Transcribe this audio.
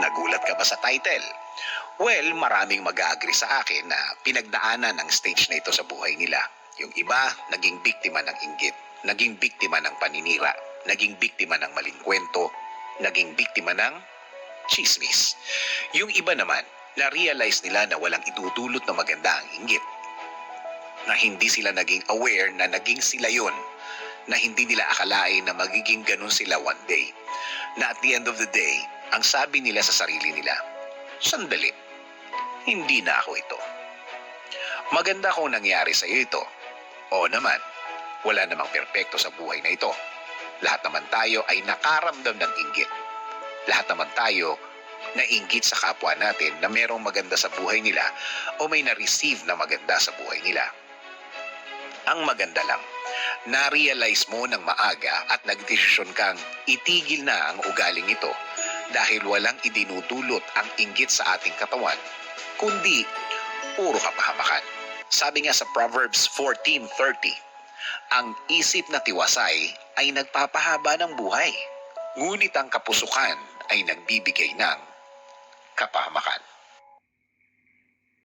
Nagulat ka ba sa title? Well, maraming mag-agree sa akin na pinagdaanan ng stage na ito sa buhay nila. Yung iba, naging biktima ng inggit, naging biktima ng paninira, naging biktima ng maling kwento, naging biktima ng chismis. Yung iba naman, na-realize nila na walang idudulot na maganda ang inggit. Na hindi sila naging aware na naging sila yon na hindi nila akalain na magiging ganun sila one day. Na at the end of the day, ang sabi nila sa sarili nila, sandali, hindi na ako ito. Maganda kung nangyari sa iyo ito. Oo naman, wala namang perpekto sa buhay na ito. Lahat naman tayo ay nakaramdam ng inggit. Lahat naman tayo nainggit sa kapwa natin na merong maganda sa buhay nila o may na-receive na maganda sa buhay nila. Ang maganda lang, na-realize mo ng maaga at nagdesisyon kang itigil na ang ugaling ito dahil walang idinudulot ang inggit sa ating katawan, kundi puro kapahamakan. Sabi nga sa Proverbs 14.30, ang isip na tiwasay ay nagpapahaba ng buhay, ngunit ang kapusukan ay nagbibigay ng kapahamakan.